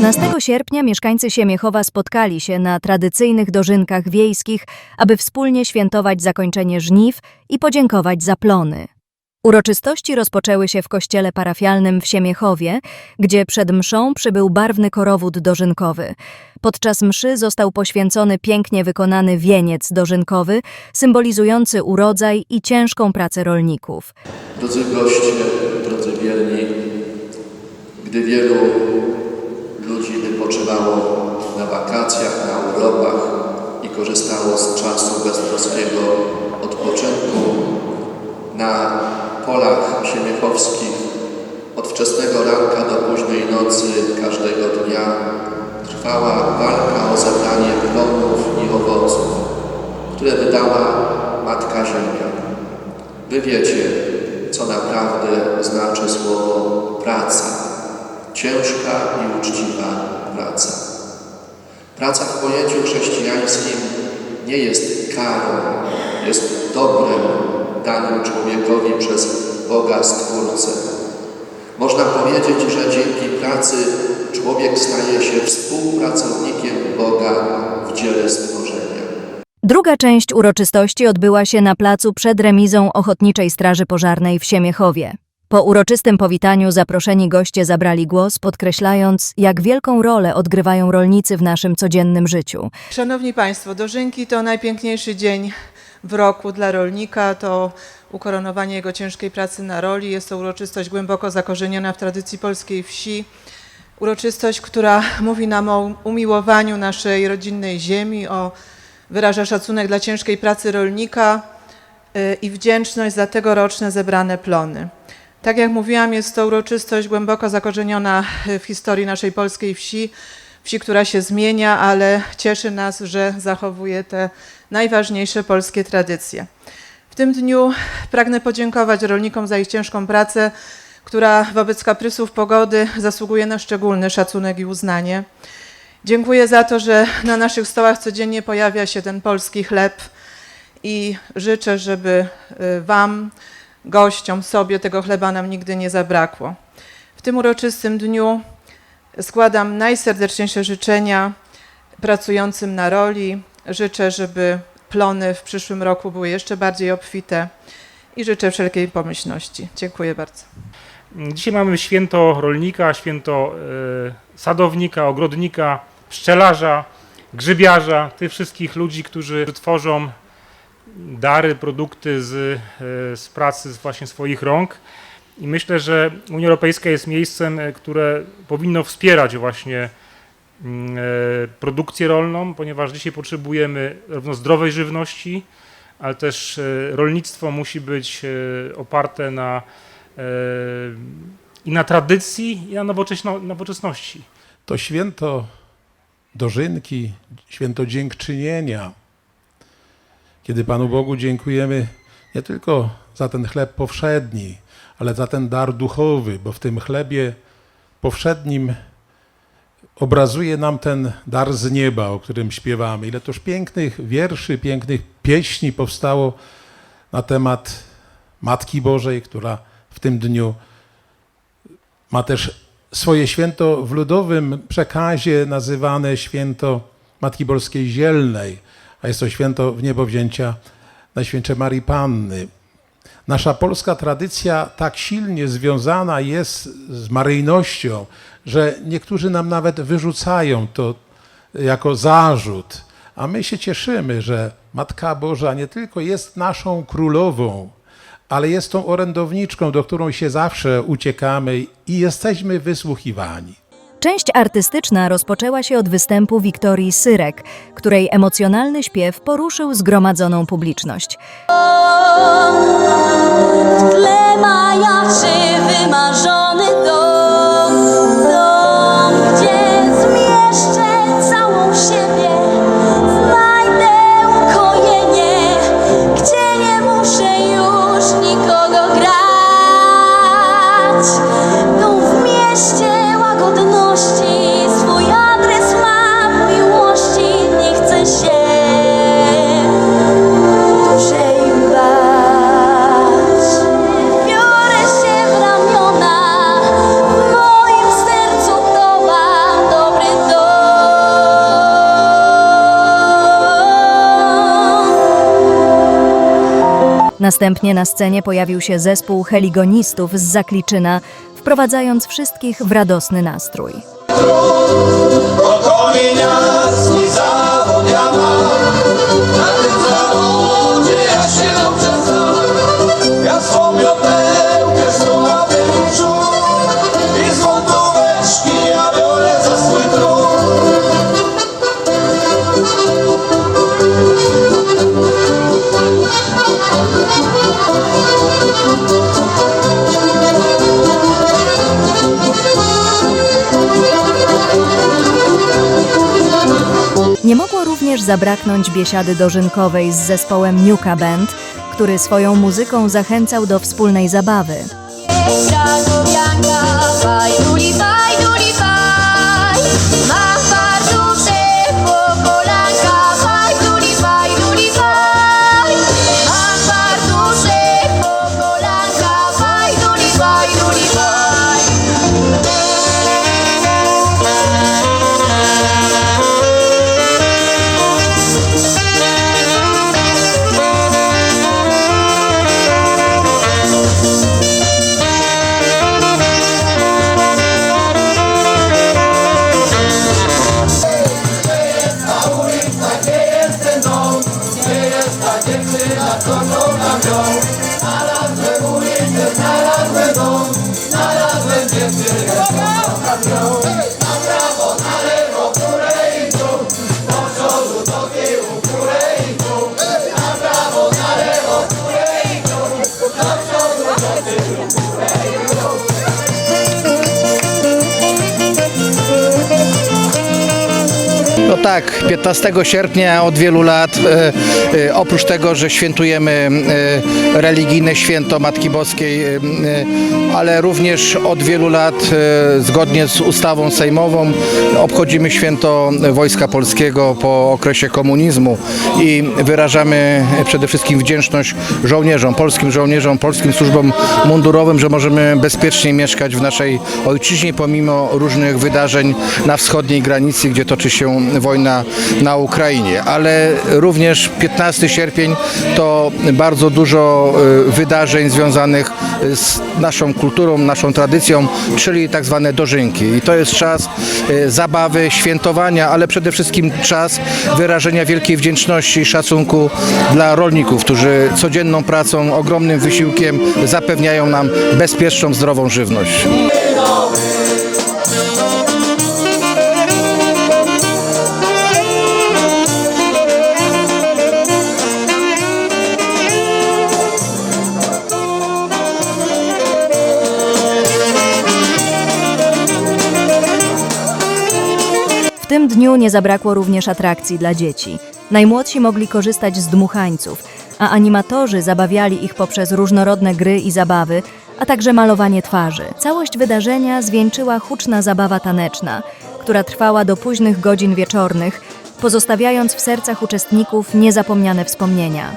15 sierpnia mieszkańcy Siemiechowa spotkali się na tradycyjnych dożynkach wiejskich, aby wspólnie świętować zakończenie żniw i podziękować za plony. Uroczystości rozpoczęły się w kościele parafialnym w Siemiechowie, gdzie przed mszą przybył barwny korowód dożynkowy. Podczas mszy został poświęcony pięknie wykonany wieniec dożynkowy, symbolizujący urodzaj i ciężką pracę rolników. Drodzy goście, drodzy wierni, gdy wielu ludzi wypoczywało na wakacjach, na urlopach i korzystało z czasu beztroskiego odpoczynku na polach siemiechowskich od wczesnego ranka do późnej nocy każdego dnia trwała walka o zebranie plonów i owoców, które wydała Matka Ziemia. Wy wiecie, co naprawdę znaczy słowo praca. Ciężka i uczciwa praca. Praca w pojęciu chrześcijańskim nie jest karą, jest dobrem danym człowiekowi przez Boga Stwórcę. Można powiedzieć, że dzięki pracy człowiek staje się współpracownikiem Boga w dziele stworzenia. Druga część uroczystości odbyła się na placu przed remizą Ochotniczej Straży Pożarnej w Siemiechowie. Po uroczystym powitaniu zaproszeni goście zabrali głos, podkreślając, jak wielką rolę odgrywają rolnicy w naszym codziennym życiu. Szanowni Państwo, dożynki to najpiękniejszy dzień w roku dla rolnika, to ukoronowanie jego ciężkiej pracy na roli. Jest to uroczystość głęboko zakorzeniona w tradycji polskiej wsi. Uroczystość, która mówi nam o umiłowaniu naszej rodzinnej ziemi, o wyraża szacunek dla ciężkiej pracy rolnika y, i wdzięczność za tegoroczne zebrane plony. Tak jak mówiłam, jest to uroczystość głęboko zakorzeniona w historii naszej polskiej wsi, wsi, która się zmienia, ale cieszy nas, że zachowuje te najważniejsze polskie tradycje. W tym dniu pragnę podziękować rolnikom za ich ciężką pracę, która wobec kaprysów pogody zasługuje na szczególny szacunek i uznanie. Dziękuję za to, że na naszych stołach codziennie pojawia się ten polski chleb i życzę, żeby y, Wam, gościom, sobie tego chleba nam nigdy nie zabrakło. W tym uroczystym dniu składam najserdeczniejsze życzenia pracującym na roli. Życzę, żeby plony w przyszłym roku były jeszcze bardziej obfite i życzę wszelkiej pomyślności. Dziękuję bardzo. Dzisiaj mamy święto rolnika, święto e, sadownika, ogrodnika, pszczelarza, grzybiarza, tych wszystkich ludzi, którzy tworzą dary, produkty z, e, z pracy z właśnie swoich rąk. I myślę, że Unia Europejska jest miejscem, e, które powinno wspierać właśnie mm, e, produkcję rolną, ponieważ dzisiaj potrzebujemy równo zdrowej żywności, ale też rolnictwo musi być oparte na i na tradycji, i na nowoczesno, nowoczesności. To święto dożynki, święto dziękczynienia, kiedy Panu Bogu dziękujemy nie tylko za ten chleb powszedni, ale za ten dar duchowy, bo w tym chlebie powszednim obrazuje nam ten dar z nieba, o którym śpiewamy. Ile toż pięknych wierszy, pięknych pieśni powstało na temat Matki Bożej, która w tym dniu ma też swoje święto w ludowym przekazie nazywane święto Matki Boskiej Zielnej, a jest to święto w niebo wzięcia Najświętszej Marii Panny. Nasza polska tradycja tak silnie związana jest z maryjnością, że niektórzy nam nawet wyrzucają to jako zarzut, a my się cieszymy, że Matka Boża nie tylko jest naszą królową, ale jest tą orędowniczką, do którą się zawsze uciekamy i jesteśmy wysłuchiwani. Część artystyczna rozpoczęła się od występu Wiktorii Syrek, której emocjonalny śpiew poruszył zgromadzoną publiczność. W tle majaczy wymarzony dom, Następnie na scenie pojawił się zespół heligonistów z Zakliczyna, wprowadzając wszystkich w radosny nastrój. Nie mogło również zabraknąć biesiady dożynkowej z zespołem Niuka Band, który swoją muzyką zachęcał do wspólnej zabawy. Tak, 15 sierpnia od wielu lat, e, e, oprócz tego, że świętujemy e, religijne święto Matki Boskiej, ale również od wielu lat, zgodnie z ustawą sejmową, obchodzimy święto Wojska Polskiego po okresie komunizmu i wyrażamy przede wszystkim wdzięczność żołnierzom, polskim żołnierzom, polskim służbom mundurowym, że możemy bezpiecznie mieszkać w naszej ojczyźnie pomimo różnych wydarzeń na wschodniej granicy, gdzie toczy się wojna na Ukrainie. Ale również 15 sierpień to bardzo dużo y, wydarzeń związanych z naszą kulturą, naszą tradycją, czyli tak zwane dożynki. I to jest czas y, zabawy, świętowania, ale przede wszystkim czas wyrażenia wielkiej wdzięczności i szacunku dla rolników, którzy codzienną pracą, ogromnym wysiłkiem zapewniają nam bezpieczną, zdrową żywność. Tym dniu nie zabrakło również atrakcji dla dzieci. Najmłodsi mogli korzystać z dmuchańców, a animatorzy zabawiali ich poprzez różnorodne gry i zabawy, a także malowanie twarzy. Całość wydarzenia zwieńczyła huczna zabawa taneczna, która trwała do późnych godzin wieczornych, pozostawiając w sercach uczestników niezapomniane wspomnienia.